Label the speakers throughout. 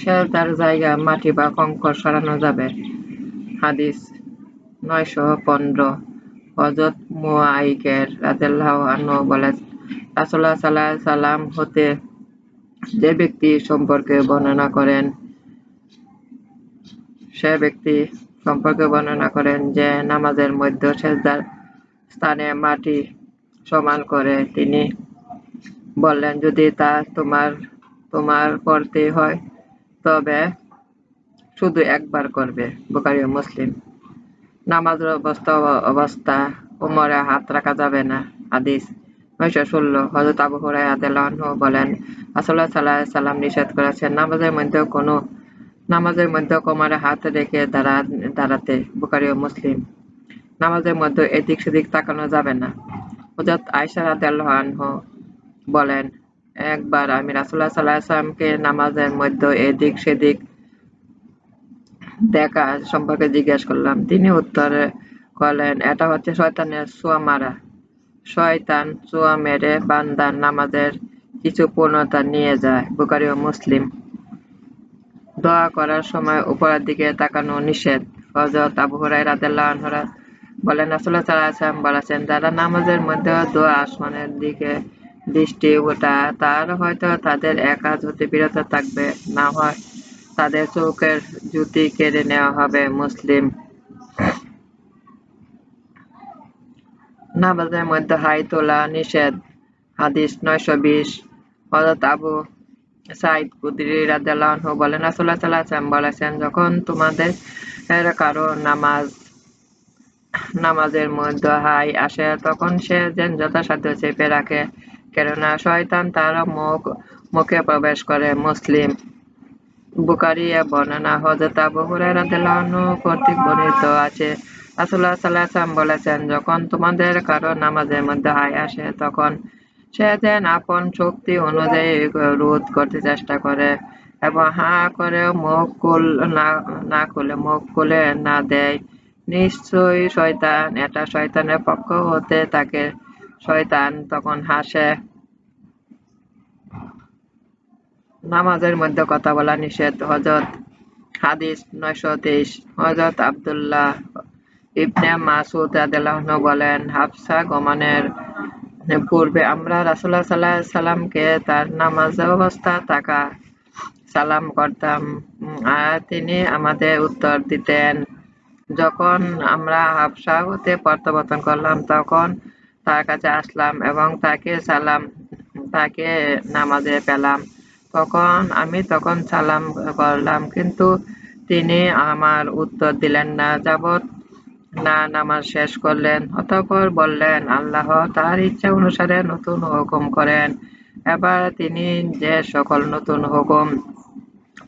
Speaker 1: সেজদার জায়গা, মাটি বা কঙ্কর সরানো যাবে। হাদিস পনেরো। হজরত মুআইকের রাসূলুল্লাহ সাল্লাল্লাহু আলাইহি সাল্লাম হতে যে ব্যক্তি সম্পর্কে বর্ণনা করেন, সে ব্যক্তি সম্পর্কে বর্ণনা করেন যে নামাজের মধ্যে সেজদার স্থানে মাটি সমান করে তিনি বললেন, যদি তা তোমার তোমার করতে হয়, তবে শুধু একবার করবে বুখারী মুসলিম। নামাজের অবস্থা অবস্থা কোমরে হাত রাখা যাবে না। হাদিস নয়শো ষোলো। হজরত আবু হুরায়রা রাদিয়াল্লাহু বলেন, রাসূলুল্লাহ সাল্লাল্লাহু আলাইহি সাল্লাম নিষেধ করেছেন, নামাজের মধ্যে কোনো, নামাজের মধ্যে কোমরে হাত রেখে দাঁড়া, দাঁড়াতে বুখারী ও মুসলিম। নামাজের মধ্যে এদিক সেদিক তাকানো যাবে না। হযরত আয়েশা রাদিয়াল্লাহু আনহা বলেন, একবার আমি রাসূলুল্লাহ সাল্লাল্লাহু আলাইহি সাল্লামকে নামাজের মধ্যে এদিক সেদিক দেখা সম্পর্কে জিজ্ঞেস করলাম। তিনি উত্তরে করলেন, এটা হচ্ছে শয়তানের ছোঁয়া মারা। শয়তান ছোঁয়া মেরে বান্দার নামাজের কিছু পূর্ণতা নিয়ে যায়। বুখারী ও মুসলিম। দোয়া করার সময় উপরের দিকে তাকানো নিষেধ। হযরত আবু হুরায়রা রাদিয়াল্লাহু আনহু বলেন, রাসূলুল্লাহ সাল্লাল্লাহু আলাইহি ওয়াসাল্লাম বলেছেন, যারা নামাজের মধ্যে দোয়া আসমানের দিকে দৃষ্টি ওঠা তার হয়তো তাদের এক হতে বিরত থাকবে, না হয় তাদের চোখের জ্যোতি কেড়ে নেওয়া হবে মুসলিম। নামাজের মধ্যে হাই তোলা নিষেধ, হাদিস নয়শো বিশ। হযরত আবু সাইদ কুদরি আনহু বলেন আলাইহি ওয়াসাল্লাম বলেছেন, যখন তোমাদের কারও নামাজ, নামাজের মধ্যে হাই আসে, তখন সে যেন যথাসাধ্য চেপে রাখে। কেননা শয়তান তার মুখ, মুখে প্রবেশ করে মুসলিম। বুখারী এ বর্ণনা, হযরত আবু হুরায়রা কর্তৃক বর্ণিত আছে। বলেছেন, যখন তোমাদের কারও নামাজের মধ্যে হাই আসে, তখন সে যেন আপন শক্তি অনুযায়ী রোধ করতে চেষ্টা করে এবং হা করে মুখ খুল, না খুলে, মুখ খুলে না দেয়। নিশ্চয়ই শয়তান, এটা শয়তানের পক্ষ হতে থাকে শয়তান তখন হাসে। নামাজের মধ্যে কথা বলা নিষেধ। হজরত হাদিস নয়শো তেইশ। হজরত আবদুল্লাহ ইবনে মাসুদ রাদিয়াল্লাহু বলেন, হাফসা গমনের পূর্বে আমরা রাসূলুল্লাহ সাল্লাল্লাহু আলাইহি সাল্লামকে তার নামাজ অবস্থা তাকা সালাম করতাম। আর তিনি আমাদের উত্তর দিতেন। যখন আমরা হাফসা হতে প্রত্যাবর্তন করলাম, তখন তার কাছে আসলাম এবং তাকে সালাম, তাকে নামাজে পেলাম। তখন আমি তখন সালাম করলাম, কিন্তু তিনি আমার উত্তর দিলেন না। যাবৎ না নামাজ শেষ করলেন, অতঃপর বললেন, আল্লাহ তার ইচ্ছা অনুসারে নতুন হুকুম করেন। এবার তিনি যে সকল নতুন হুকুম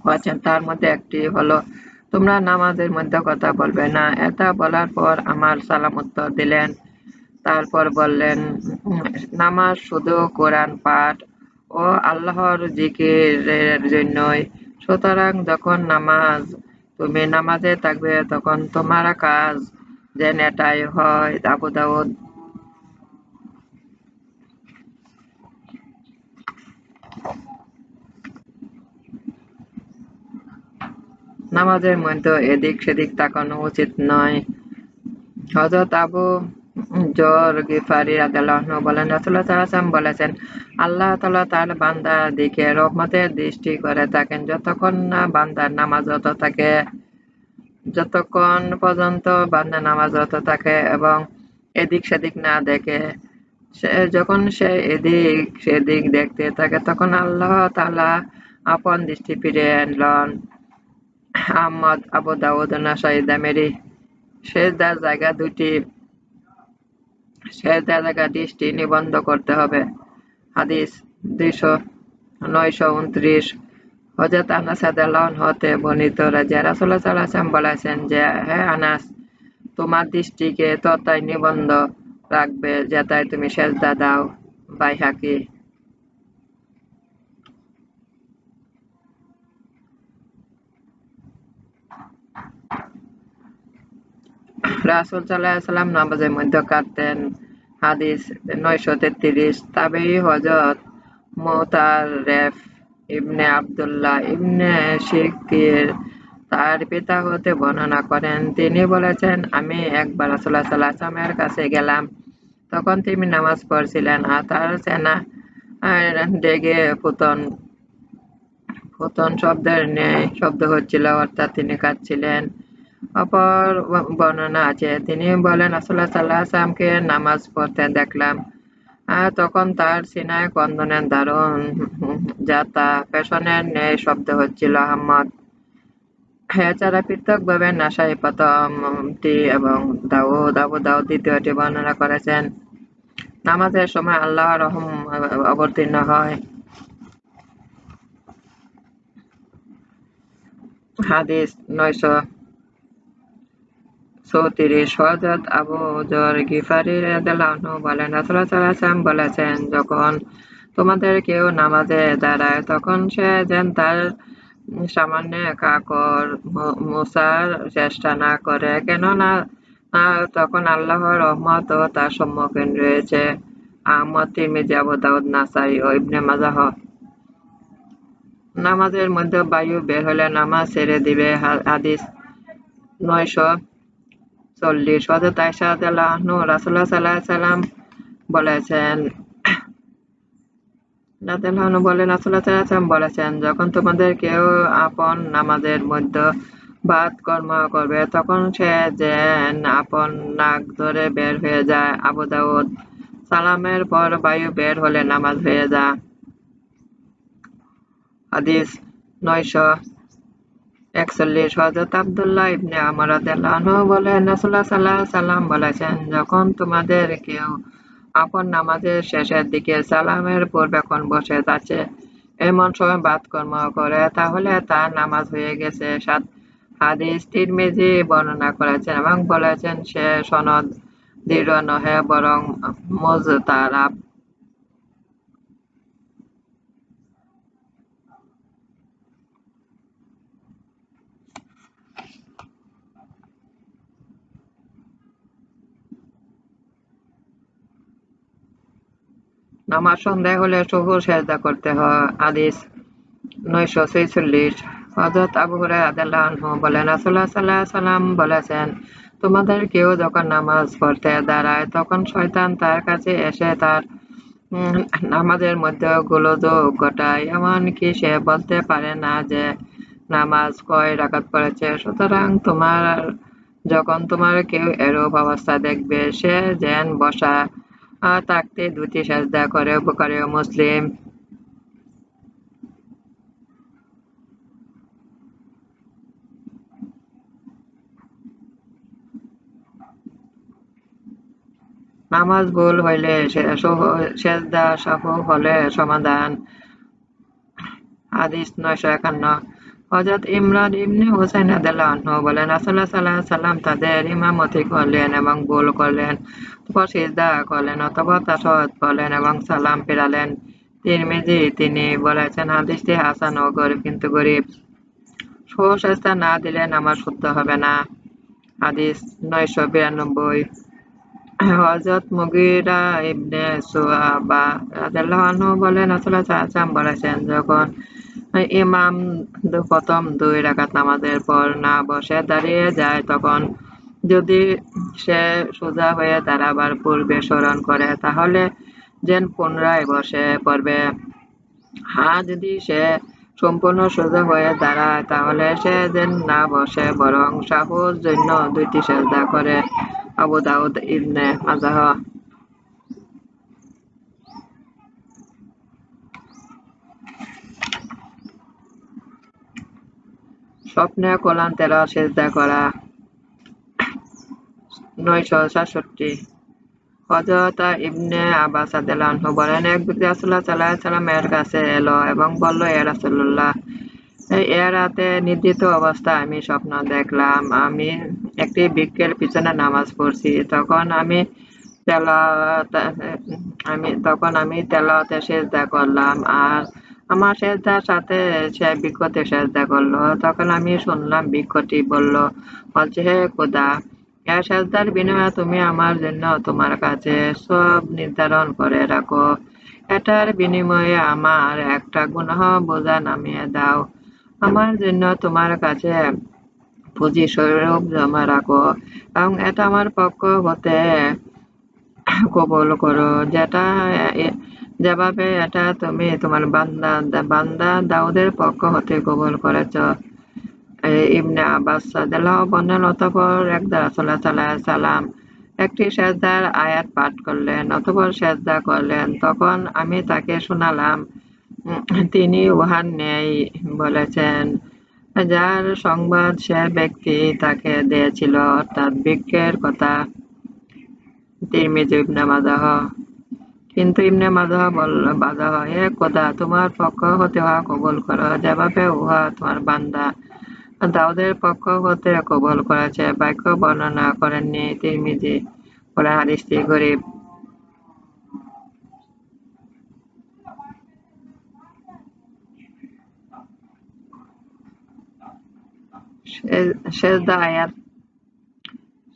Speaker 1: করেছেন, তার মধ্যে একটি হলো, তোমরা নামাজের মধ্যে কথা বলবে না। এটা বলার পর আমার সালাম উত্তর দিলেন। তারপর বললেন নামাজ শুধু কোরআন পাঠ ও আল্লাহর জিকিরের জন্যই। সুতরাং যখন নামাজ তুমি নামাজে থাকবে, তখন তোমার কাজ যেন এটাই হয়। আবু দাউদ। নামাজের মধ্যে এদিক সেদিক তাকানো উচিত নয়। হজরত আবু জর গিফারি রাদিয়াল্লাহু বলেন, রাসূলুল্লাহ সাল্লাল্লাহু বলেছেন, আল্লাহ তালা তার বান্দার দিকে রহমতের দৃষ্টি করে থাকেন। যতক্ষণ না বান্দার নামাজরত থাকে, যতক্ষণ পর্যন্ত বান্দা নামাজরত থাকে এবং এদিক সেদিক না দেখে, সে যখন সে এদিক সেদিক দেখতে থাকে, তখন আল্লাহ তাআলা আপন দৃষ্টি ফিরিয়ে আনলেন। আহমদ, আবু দাউদ দামেরি, সেজদার জায়গা দুটি সেজদার জায়গা দৃষ্টি নিবন্ধ করতে হবে। হাদিস দুইশো, নয়শো উনত্রিশ। হজরত আনাস হতে বর্ণিত রাজা রাসুল্লাহ সাল্লাম বলেছেন যে, হে আনাস, তোমার দৃষ্টিকে ততাই নিবন্ধ রাখবে যেটাই তুমি সেজদা দাও, বাইহাকি। রাসুল সাল্লাম নামাজের মধ্যে কাটতেন হাদিস নয়শো তেত্রিশ, তাবেই হজরত মুতারেফ ইবনে আবদুল্লাহ ইবনে শিকির তার পিতা হতে বর্ণনা করেন। তিনি বলেছেন, আমি একবার রাসূলুল্লাহ সাল্লাল্লাহু আলাইহি কাছে গেলাম। তখন তিনি নামাজ পড়ছিলেন আর তার সেনা ডেগে পুতন পুতন শব্দের ন্যায় শব্দ হচ্ছিল, অর্থাৎ তিনি কাঁদছিলেন। অপর বর্ণনা আছে। তিনি বলেন, রাসূলুল্লাহ সাল্লাল্লাহু আলাইহি ওয়াসাল্লামকে নামাজ পড়তে দেখলাম। তখন তার সিনায় কন্দনের দারুণ যাতা পেছনের ন্যায় শব্দ হচ্ছিল আহমদ। এছাড়া পৃথকভাবে নাসাই প্রথমটি এবং দাউদ, আবু দাউদ দ্বিতীয়টি বর্ণনা করেছেন। নামাজের সময় আল্লাহ রহম অবতীর্ণ হয়। হাদিস নয়শো হজরত আবু জর গিফারি বলেন বলেছেন, যখন তোমাদের কেউ নামাজে দাঁড়ায়, তখন সে যেন তার সামান্য কাকর মুসার চেষ্টা না করে, কেননা তখন আল্লাহর রহমত ও তার সম্মুখীন রয়েছে। আহমদ, তিরমিজি, আবু দাউদ, নাসাই ও ইবনে মাজাহ। নামাজের মধ্যে বায়ু বের হলে নামাজ ছেড়ে দিবে, হাদিস নয়শো চল্লিশ হজরত আয়সা রাসূলুল্লাহ সাল্লাল্লাহু সাল্লাম বলেছেন। বলেছেন, যখন তোমাদের কেউ আপন নামাজের মধ্যে বাদ কর্ম করবে, তখন সে যেন আপন নাক ধরে বের হয়ে যায়। আবু দাউদ, সালামের পর বায়ু বের হলে নামাজ হয়ে যায়। হাদিস নয়শো একচল্লিশ হজরত আবদুল্লাহ ইবনে আমর বলেন, রাসূলুল্লাহ সাল্লাল্লাহু আলাইহি সাল্লাম বলেছেন, যখন তোমাদের কেউ আপন নামাজের শেষের দিকে সালামের পূর্বেক্ষণ বসে যাচ্ছে, এমন সময় বাদ কর্ম করে, তাহলে তার নামাজ হয়ে গেছে। সাত হাদিস তিরমিজি বর্ণনা করেছেন এবং বলেছেন, সে সনদ দৃঢ় নহে, বরং মুজতারাব। নামাজ সন্দেহ হলে শুভ সেজদা করতে হয়। আদিস নয়শো ছেচল্লিশ। হজরত আবু হুরায়রা বলেন, রাসূলুল্লাহ সাল্লাল্লাহু সাল্লাম বলেছেন, তোমাদের কেউ যখন নামাজ পড়তে দাঁড়ায়, তখন শয়তান তার কাছে এসে তার নামাজের মধ্যে গোলযোগ ঘটায়। এমনকি সে বলতে পারে না যে নামাজ কয় রাকাত পড়েছে। সুতরাং তোমার, যখন তোমার কেউ এরূপ অবস্থা দেখবে, সে যেন বসা থাকতে দুটি সাজদা করে ও মুসলিম। নামাজ ভুল হইলে সেজদা সাহু হলে সমাধান। হাদিস নয়শো একান্ন। হজরত ইমরান ইবনে হুসাইন রাদিয়াল্লাহু বলেন, রাসূলুল্লাহ সাল্লাল্লাহু সাল্লাম তাদের ইমামতি করলেন এবং ভুল করলেন অথবা সিজদা করলেন অথবা তাশাহুদ পড়লেন এবং সালাম ফেরালেন। তিরমিজি তিনি বলেছেন, হাদিসটি হাসান ও গরিব, কিন্তু গরিব সুসেজদা না দিলে নামাজ শুদ্ধ হবে না। হাদিস নয়শো বিরানব্বই। হযরত মুগিরা ইবনে রাদিয়াল্লাহু আনহু বলেন, রাসূলুল্লাহ সাল্লাল্লাহু বলেছেন, যখন ইমাম প্রথম দুই রাকাত নামাজের পর না বসে দাঁড়িয়ে যায়, তখন যদি সে সোজা হয়ে দাঁড়াবার পূর্বে স্মরণ করে, তাহলে যেন পুনরায় বসে পড়বে। হ্যাঁ যদি সে সম্পূর্ণ সোজা হয়ে দাঁড়ায়, তাহলে সে যেন না বসে, বরং সাহস জন্য দুইটি সেজদা করে আবু দাউদ ইবনে মাজাহ। স্বপ্নে তেলাওয়াত সেজদা করা। নয়শো সাতষট্টি। হযরত ইবনে বলেন, এক ব্যক্তি রাসূলুল্লাহ সাল্লাল্লাহু আলাইহি সাল্লামের কাছে এলো এবং বলল ইয়া রাসূলুল্লাহ, এ রাতে নিদ্রিত অবস্থায় আমি স্বপ্ন দেখলাম। আমি একটি বৃক্ষের পিছনে নামাজ পড়ছি। তখন আমি তেলাওয়াত, আমি, তখন আমি তেলাওয়াতে সেজদা করলাম। আর আমার সেজদার সাথে সে বৃক্ষতে সেজদা করল। তখন আমি শুনলাম বৃক্ষটি বলল, বলছে, হে খোদা এর সেজদার বিনিময়ে তুমি আমার জন্য তোমার কাছে সব নির্ধারণ করে রাখো। এটার বিনিময়ে আমার একটা গুনাহ বোঝা নামিয়ে দাও। আমার জন্য তোমার কাছে পুঁজি স্বরূপ জমা রাখো এবং এটা আমার পক্ষ হতে কবল করো। যেটা যেভাবে এটা তুমি তোমার বান্দা বান্দা দাউদের পক্ষ হতে কবল করেছ। ইবনে আব্বাস সাদাল্লাহ বলেন অতপর একদা রাসূলুল্লাহ সাল্লাল্লাহু সাল্লাম একটি সেজদার আয়াত পাঠ করলেন। অতপর সেজদা করলেন, তখন আমি তাকে শোনালাম, তিনি উহার নেই বলেছেন, যার সংবাদ সে ব্যক্তি তাকে দিয়েছিল, অর্থাৎ বিজ্ঞের কথা। তিরমিজি ইবনে মাজাহ কিন্তু ইবনে মাজাহ বলল বাজাহ হে খোদা তোমার পক্ষ হতে উহা কবল করো। যেভাবে উহা তোমার বান্দা দাউদের পক্ষ হতে কবল করেছে, বাক্য বর্ণনা করেননি তিরমিজি। বলে হাদিসটি গরিব। সেজদা আয়াত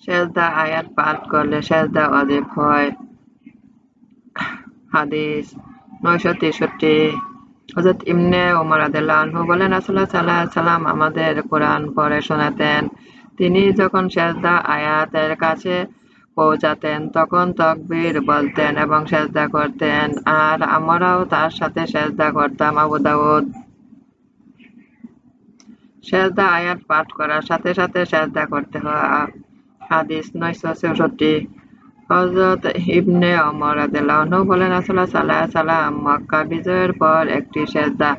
Speaker 1: সেজদা আয়াত পাঠ করলে সেজদা অজীব হয়। হাদিস, নয়শো তেষট্টি। হজরত ইমনে ওমর আনহু বলেন আসল্লাহ সাল্লাহ সাল্লাম আমাদের কোরআন পড়ে শোনাতেন। তিনি যখন সেজদা আয়াতের কাছে পৌঁছাতেন, তখন তকবীর বলতেন এবং সেজদা করতেন। আর আমরাও তার সাথে সেজদা করতাম আবু দাউদ। সেজদা আয়াত পাঠ করার সাথে সাথে সেজদা করতে হয়। হাদিস নয়শো চৌষট্টি। হজরত ইবনে অমর আদেলাহনু বলেন আসল্লাহ সাল্লাহ সাল্লাম মক্কা বিজয়ের পর একটি সেজদা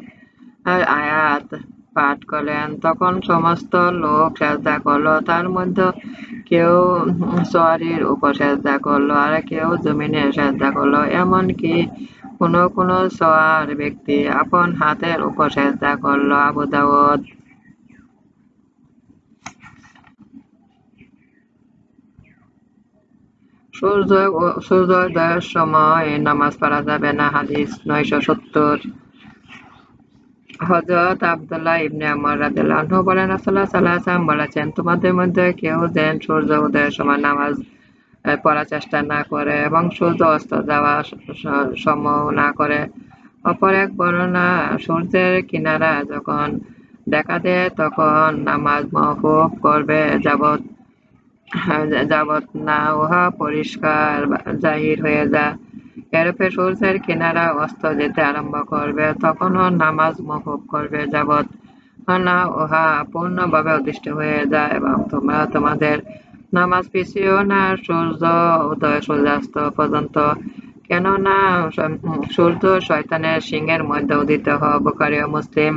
Speaker 1: আয়াত পাঠ করলেন। তখন সমস্ত লোক সেজদা করল, তার মধ্যে কেউ সোয়ারির উপর সেজদা করল আর কেউ জমিনে সেজদা করল। এমনকি কোনো কোনো সোয়ার ব্যক্তি আপন হাতের উপর সেজদা করল। আবু দাউদ সূর্যোদয়ের সময় নামাজ পড়া যাবে না, হাদিস নয়শো সত্তর। হজরত আবদুল্লাহ ইবনে আমর রাদিয়াল্লাহু বলেন, রাসূলুল্লাহ সাল্লাল্লাহু আলাইহি বলেছেন, তোমাদের মধ্যে কেউ যেন সূর্য উদয়ের সময় নামাজ পড়ার চেষ্টা না করে এবং সূর্য অস্ত যাওয়া সম না করে। অপর এক বর্ণনা, সূর্যের কিনারা যখন দেখা দেয়, তখন নামাজ মহকুব করবে যাবত না উহা পরিষ্কার জাহির হয়ে যায়। সূর্যের কিনারা অস্ত যেতে আরম্ভ করবে নামাজ করবে যাবত না, উহা পূর্ণভাবে হয়ে যায় এবং তোমরা তোমাদের নামাজ পিছিয়েও না, সূর্য উদয় সূর্যাস্ত পর্যন্ত। কেননা, সূর্য শয়তানের সিংহের মধ্যে উদিত হয় মুসলিম।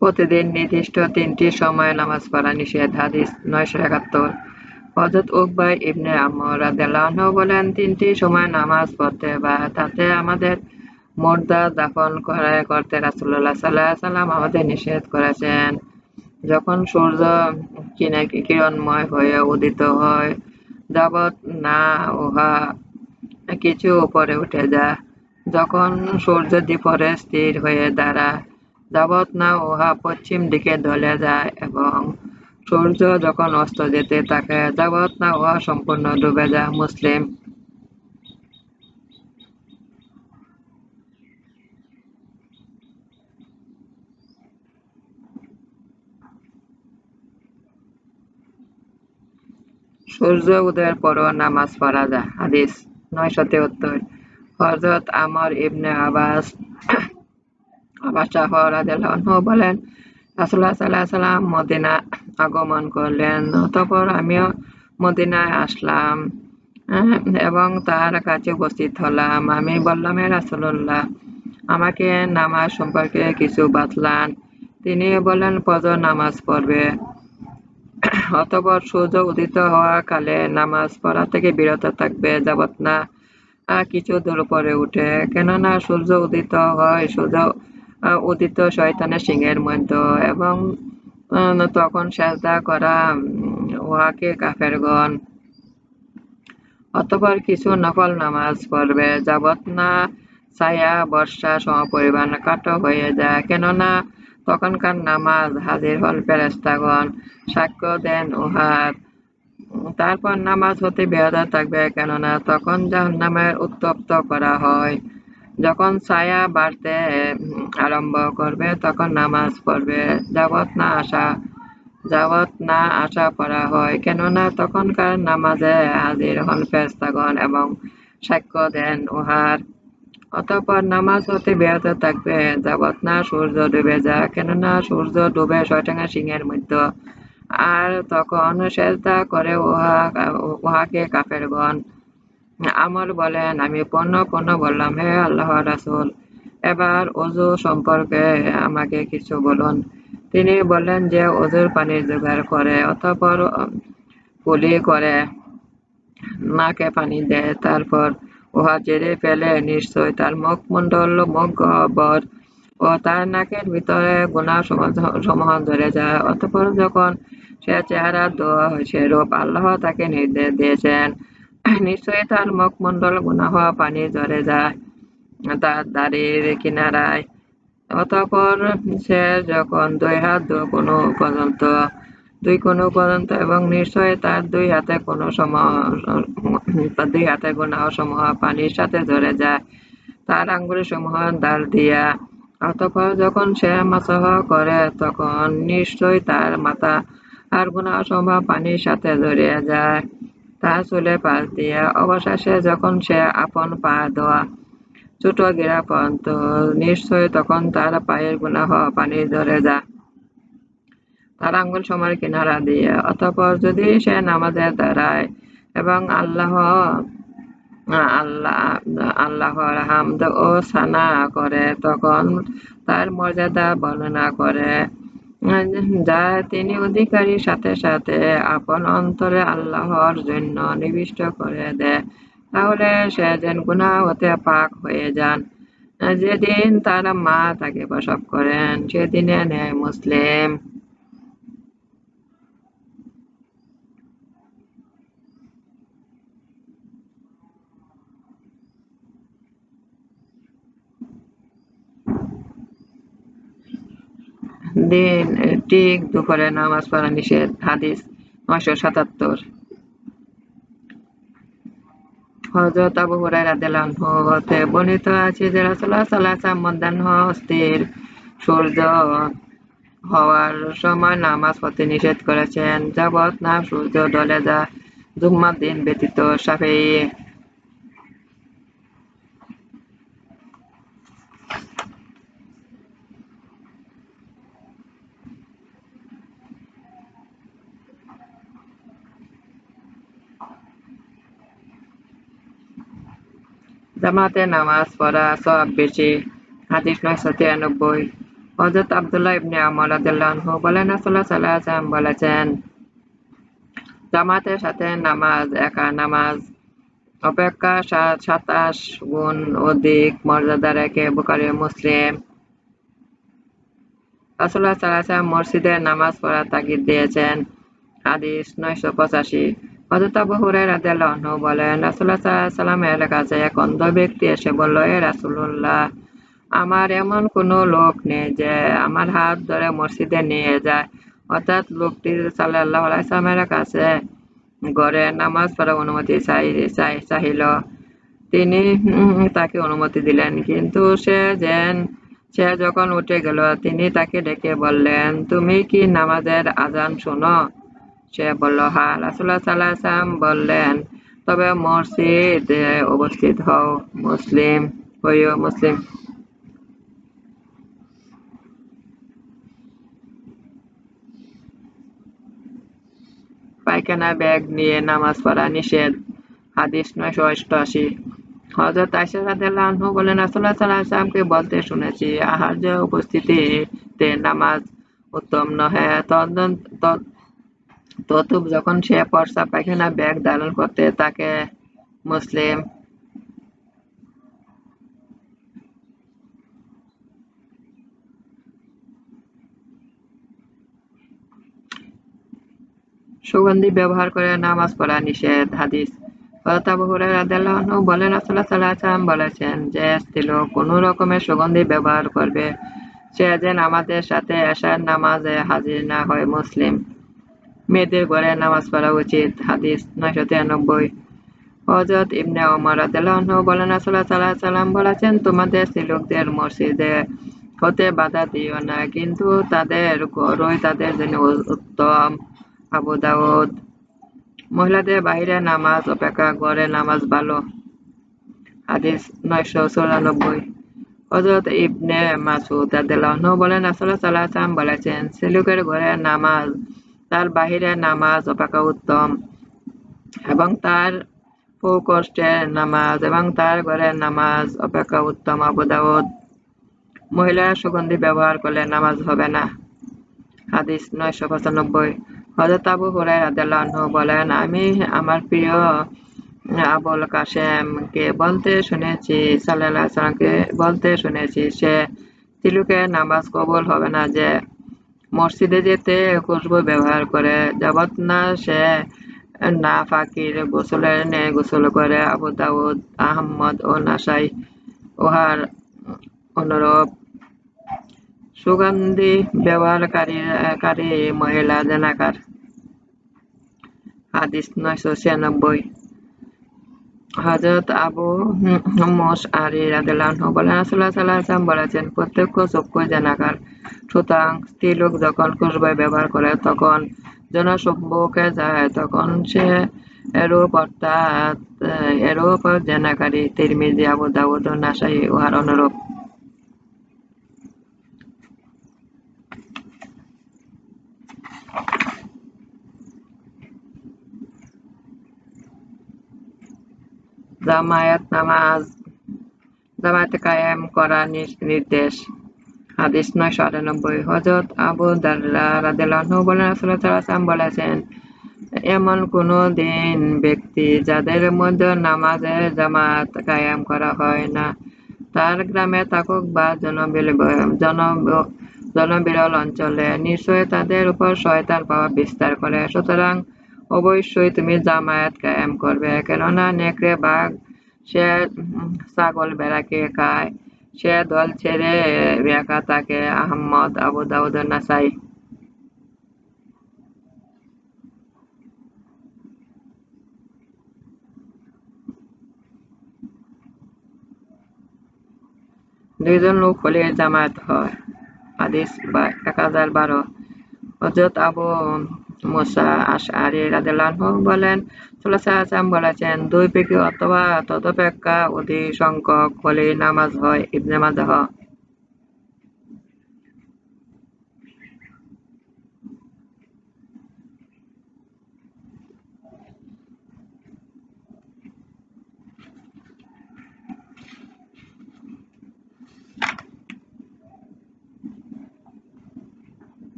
Speaker 1: প্রতিদিন নির্দিষ্ট তিনটি সময়ে নামাজ পড়া নিষেধ হাদিস নয়শো একাত্তর। হজরত উকবাই ইবনে আমর বলেন, তিনটি সময় নামাজ পড়তে বা তাতে আমাদের মোর্দা দাফন করে করতে রাসূলুল্লাহ সাল্লাল্লাহু সাল্লাম আমাদের নিষেধ করেছেন। যখন সূর্য কিনে কিরণময় হয়ে উদিত হয়, যাবৎ না উহা কিছু উপরে উঠে যা যখন সূর্য দ্বীপরে স্থির হয়ে দাঁড়ায় যাবৎ না উহা পশ্চিম দিকে ঢলে যায় এবং সূর্য যখন অস্ত যেতে থাকে, যাবৎ না উহা সম্পূর্ণ ডুবে যায় মুসলিম সূর্য উদয়ের পরও নামাজ পড়া যায়। হাদিস নয়শো তেহত্তর হজরত আমর ইবনে আবাস রাদিয়াল্লাহু বলেন। রাসূলুল্লাহ সাল্লাল্লাহু সাল্লাম মদিনা আগমন করলেন। অতঃপর আমিও মদিনায় আসলাম এবং তার কাছে উপস্থিত হলাম। আমি বললাম, হে রাসূলুল্লাহ, আমাকে নামাজ সম্পর্কে কিছু বাতলান। তিনি বললেন, ফজর নামাজ পড়বে। অতপর সূর্য উদিত হওয়া কালে নামাজ পড়া থেকে বিরত থাকবে যাবত না কিছু দূর পরে উঠে। কেননা সূর্য উদিত হয়, সূর্য উদিত শয়তানের সিংহের মধ্যে এবং তখন সেজদা করা উহাকে কাফেরগণ অতপর কিছু নফল নামাজ পড়বে যাবত না ছায়া বর্ষা সমপরিমাণ কাটো হয়ে যায়। কেননা তখনকার নামাজ হাজির হল ফেরেস্তাগণ সাক্ষ্য দেন উহার। তারপর নামাজ হতে বিরত থাকবে, কেননা তখন জাহান্নামের উত্তপ্ত করা হয়। যখন ছায়া বাড়তে আরম্ভ করবে, তখন নামাজ পড়বে। যাবত না আসা যাবত না আশা করা হয়। কেননা তখনকার নামাজে হাজির হন ফেরেশতাগণ এবং সাক্ষ্য দেন উহার। অতঃপর নামাজ হতে বিরত থাকবে। যাবত না সূর্য ডুবে যা কেননা সূর্য ডুবে শয়তানের সিংহের মধ্যে। আর তখন সেজদা করে উহা, উহাকে কাফেরগণ আমর বলেন আমি পণ্য পণ্য বললাম, হে আল্লাহ রাসূল। এবার অজু সম্পর্কে আমাকে কিছু বলুন। তিনি বললেন যে অজুর পানির জোগাড় করে অতঃপর কুলি করে নাকে পানি দেয়, তারপর উহা জেরে ফেলে নিশ্চয় তার মুখমণ্ডল মুখ গহ্বর ও তার নাকের ভিতরে গুণা সমূহ ধরে যায়। অতঃপর যখন সে চেহারা দোয়া হয়েছে রূপ আল্লাহ তাকে নির্দেশ দিয়েছেন নিশ্চয়ই তার মুখমণ্ডল গুণা হওয়া পানি ঝরে যায় তার দাড়ির কিনারায় অতঃপর সে যখন দুই হাত দু কোনো পর্যন্ত দুই কোনো পর্যন্ত এবং নিশ্চয় তার দুই হাতে কোনো সময় দুই হাতে গুণাহ সমূহ পানির সাথে ঝরে যায় তার আঙ্গুলি সমূহ দ্বার দিয়া। অতঃপর যখন সে মাসহ করে তখন নিশ্চয় তার মাথা আর গুণাহ সমূহ পানির সাথে জড়িয়ে যায়। তার চুলে পাশ দিয়া অবশেষে যখন সে আপন পা দেওয়া ছোট গিরা পর্যন্ত নিশ্চয় তখন তার পায়ের গুনাহ পানি ধরে যায় তার আঙ্গুল সময়ের কিনারা দিয়ে, অতঃপর যদি সে নামাজে দাঁড়ায় এবং আল্লাহ আল্লাহ আল্লাহর হামদ ও সানা করে, তখন তার মর্যাদা বর্ণনা করে। যা তিনি অধিকারীর সাথে সাথে আপন অন্তরে আল্লাহর জন্য নিবিষ্ট করে দেয়। তাহলে সে যেন গুণা হতে পাক হয়ে যান। যেদিন তার মা তাকে প্রসব করেন, সেদিনে নেয় মুসলিম। দিন ঠিক দুপুরে নামাজ পড়া নিষেধ, হাদিস নয়শো সাতাত্তর। হযরত আবু হুরায়রা হতে বর্ণিত আছে যে রাসূলুল্লাহ সাল্লাল্লাহু সূর্য হওয়ার সময় নামাজ পড়তে নিষেধ করেছেন যাবত না সূর্য ডলে যা জুম্মার দিন ব্যতীত সাফেই। জামাতে নামাজ পড়া সব বেশি। হাদিস নয়শো তিরানব্বই হজরত আবদুল্লাহ ইবনে আমর রাদিয়াল্লাহু বলেন, রাসূলুল্লাহ সাল্লাল্লাহু বলেছেন, জামাতের সাথে নামাজ একা নামাজ, অপেক্ষা সাতাশ গুণ অধিক মর্যাদা রেখে বুখারী মুসলিম। আলাইহি ওয়াসাল্লাম মসজিদে নামাজ পড়ার তাগিদ দিয়েছেন। হাদিস নয়শো পঁচাশি। হযরত আবু হুরায়রা রাদিয়াল্লাহু আনহু বলেন, রাসূলুল্লাহ সাল্লাল্লাহু আলাইহি কাছে এক অন্ধ ব্যক্তি এসে বলল রাসূলুল্লাহ, আমার এমন কোনো লোক নেই যে আমার হাত ধরে মসজিদে নিয়ে যায়। অর্থাৎ লোকটি ওয়াসাল্লামের কাছে ঘরে নামাজ পড়ার অনুমতি চাহিল। তিনি তাকে অনুমতি দিলেন, কিন্তু সে যেন, সে যখন উঠে গেল, তিনি তাকে ডেকে বললেন, তুমি কি নামাজের আজান শোনো? সে বলল হ্যাঁ রাসুল্লাহ সাল্লাহ বললেন, তবে মসজিদ উপস্থিত হও, মুসলিম হইও মুসলিম। পায়খানা ব্যাগ নিয়ে নামাজ পড়া নিষেধ, হাদিস নয়শো অষ্টআশি। হজরত আয়সা রাদিয়াল্লাহু বলেন রাসূলুল্লাহ সাল্লাল্লাহু আলাইহি ওয়াসাল্লামকে বলতে শুনেছি, আহার্য উপস্থিতিতে নামাজ উত্তম নহে ততুব যখন সে পর্সা পায়খানা ব্যাগ ধারণ করতে, তাকে মুসলিম সুগন্ধি ব্যবহার করে নামাজ পড়া নিষেধ, হাদিস। বলেন বলেছেন যে স্ত্রীলোক কোন রকমের সুগন্ধি ব্যবহার করবে। সে যেন আমাদের সাথে এশার নামাজে হাজির না হয় মুসলিম। মেয়েদের ঘরে নামাজ পড়া উচিত। হাদিস নয়শো তিরানব্বই। হজরত ইবনে ওমর রাদিয়াল্লাহু বলেন, রাসূলুল্লাহ সাল্লাল্লাহু সাল্লাম বলেছেন, তোমাদের স্ত্রীলোকদের মসজিদে হতে বাধা দিও না, কিন্তু তাদের ঘরই তাদের জন্য উত্তম। আবু দাউদ, মহিলাদের বাইরে নামাজ অপেক্ষা ঘরে নামাজ ভালো। হাদিস নয়শো চুরানব্বই। হজরত ইবনে মাসুদ রাদিয়াল্লাহু বলেন, রাসূলুল্লাহ সাল্লাল্লাহু আলাইহি ওয়াসাল্লাম বলেছেন সিলুকের ঘরে নামাজ তার বাহিরে নামাজ অপেক্ষা উত্তম। এবং তার কষ্টের নামাজ এবং তার ঘরের নামাজ অপেক্ষা উত্তম, আবু দাউদ। মহিলারা সুগন্ধি ব্যবহার করলে নামাজ হবে না। হাদিস নয়শো পঁচানব্বই। হজরত আবু হুরাই রাদিয়াল্লাহু বলেন, আমি আমার প্রিয় আবুল কাসেমকে বলতে শুনেছি সাল্লাহ সাল্লামকে বলতে শুনেছি, সে তিলুকে নামাজ কবুল হবে না, যে মসজিদে যেতে খুশবু ব্যবহার করে যাবত না সে না ফাকির গোসলের ন্যায় গোসল করে আবু দাউদ, আহমদ ও নাসাই উহার অনুরূপ। সুগন্ধি ব্যবহারকারী মহিলা, জেনাকার। হাদিস নয়শো ছিয়ানব্বই। হজরত আবু মোস আলী রাদিল্লাহ বলেন রাসুল্লাহ সাল্লাহ বলেছেন প্রত্যক্ষ চক্ষু জেনাকার সুতরাং স্ত্রীলোক যখন খুশবাই ব্যবহার করে, তখন জনসম্মুখে যায়, তখন সে এরূপ অর্থাৎ, এরূপ জেনাকারী তিরমিজি, আবু দাউদ নাসাই উহার অনুরূপ। জামায়াত নামাজ, জামায়াত কায়েম করার নির্দেশ। হাদিস নয়শো আটানব্বই। হজরত আবু দাল্লা রাদিয়াল্লাহু বলেন, রাসূলুল্লাহ বলেছেন, এমন কোন দিন ব্যক্তি যাদের মধ্যে নামাজের জামাত কায়েম করা হয় না, তার গ্রামে থাকুক বা জনবিল, জন, জনবিরল অঞ্চলে নিশ্চয় তাদের উপর শয়তান পাওয়া বিস্তার করে। সুতরাং অবশ্যই তুমি জামায়াত কায়েম করবে, কেননা নেকড়ে, বাঘ, সে ছাগল বেড়াকে খায়, সে দল ছেড়ে একা তাকে আহমদ আবু দাউদ নাসাই। দুইজন লোক হলে জামায়াত হয়। হাদিস এক হাজার বারো। হজরত আবু মুসা আশআরি রাদেলানহ বলেন সাল্লাল্লাহু বলেছেন, দুই পেকে অথবা তদপেক্ষা অধিক সংখ্যক হলে নামাজ হয়, ইবনে মাজাহ।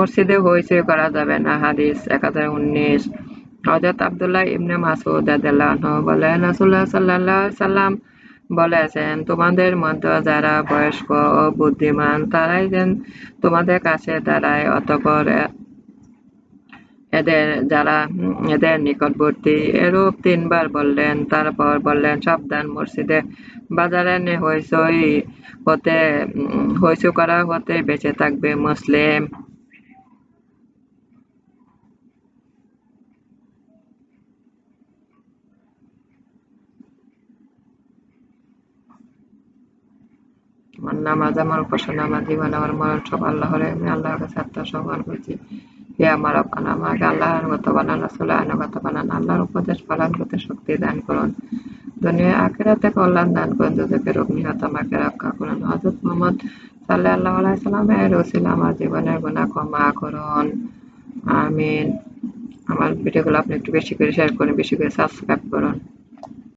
Speaker 1: মসজিদে হইচই করা যাবে না, হাদিস এক হাজার উনিশ। হজরত আবদুল্লাহ ইবনে মাসুদ বলেন, রাসূলুল্লাহ সাল্লাল্লাহু সাল্লাম বলেছেন, তোমাদের মধ্যে যারা বয়স্ক ও বুদ্ধিমান, তারাই যেন তোমাদের কাছে দাঁড়ায়, অতঃপর এদের যারা, এদের নিকটবর্তী এরূপ তিনবার বললেন, তারপর বললেন, সাবধান মসজিদে বাজারে হইচই হতে, হইচই করা হতে বেঁচে থাকবে মুসলিম। আমার নামাজ, আমার উপাসনা আমার জীবন আমার মরণ সব আল্লাহর আমি আল্লাহর কাছে আত্মসমর্পণ করছি। হে আমার আপান আমাকে আল্লাহর গত বানান রাসুল আনুগত বানান, আল্লাহর উপদেশ পালন করতে শক্তি দান করুন। দুনিয়া আখেরাতে কল্যাণ দান করুন রোগ নিহত আমাকে রক্ষা করুন। হজরত মোহাম্মদ সাল্লাহ আল্লাহ আলাইসাল্লামের রসিল, আমার জীবনের গুণা ক্ষমা করুন। আমিন। আমার ভিডিওগুলো আপনি একটু বেশি করে শেয়ার করুন, বেশি করে সাবস্ক্রাইব করুন।